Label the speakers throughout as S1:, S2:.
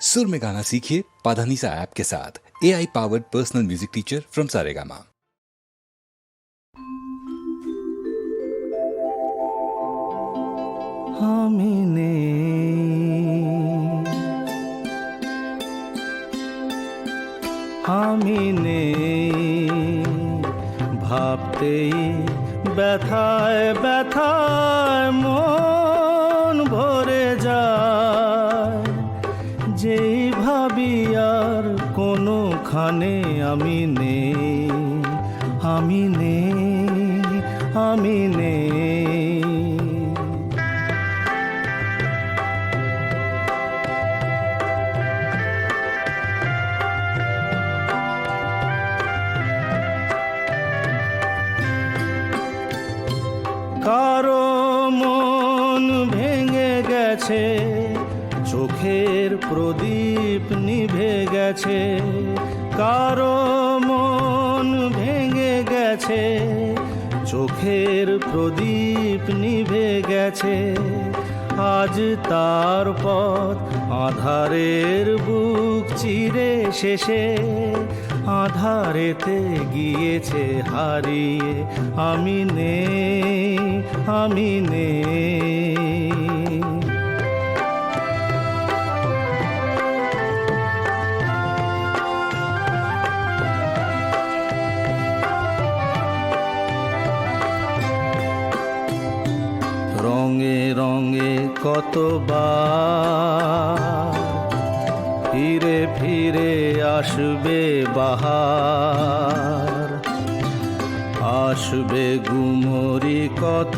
S1: सुर में गाना सीखिए पाधानीसा ऐप के साथ A I powered personal music teacher from Saregama
S2: আমি নেই আমি নেই ভাবতেই ব্যথায় ব্যথায় মন কোনোখানে আমি নেই আমি নেই আমি নেই। কারও মন ভেঙে গেছে চোখের প্রদীপ নিভে গেছে, কারও মন ভেঙে গেছে, চোখের প্রদীপ নিভে গেছে। আজ তার পথ আধারের বুক চিরে শেষে, আধারেতে গিয়েছে হারিয়ে, আমি নেই আমি নেই কতবার ফিরে ফিরে আসবে বাহার? আসবে গুমরি কত?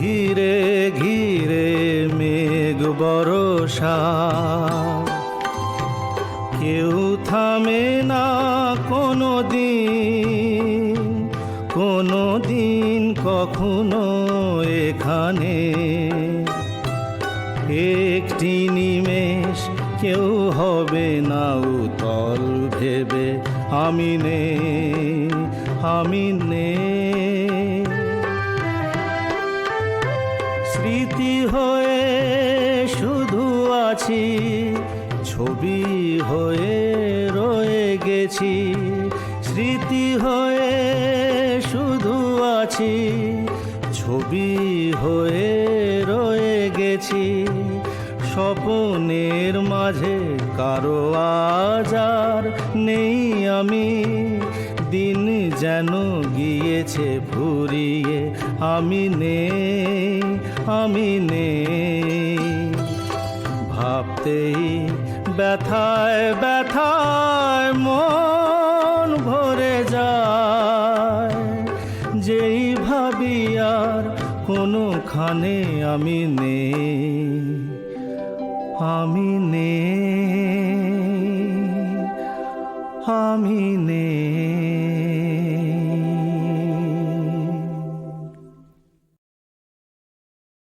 S2: ঘিরে ঘিরে মেঘ বরষা। কেউ থামে না কোনো দিন কোনো দিন কখনো এখানে। একটি নিমেষ কেউ হবে না উতল ভেবে আমি নে আমি নে স্মৃতি হয়ে শুধু আছি, ছবি হয়ে রয়ে গেছি। স্মৃতি হয়ে শুধু আছি, ছবি হয়ে রয়ে গেছি। স্বপনের মাঝে কারও আজার নেই আমি। দিন যেন গিয়েছে ফুরিয়ে, আমি নেই আমি নেই। ভাবতেই ব্যথায় ব্যথায় মন ভরে যায়। কোনোখানে আমি নে আমি নেই। আমি নেই।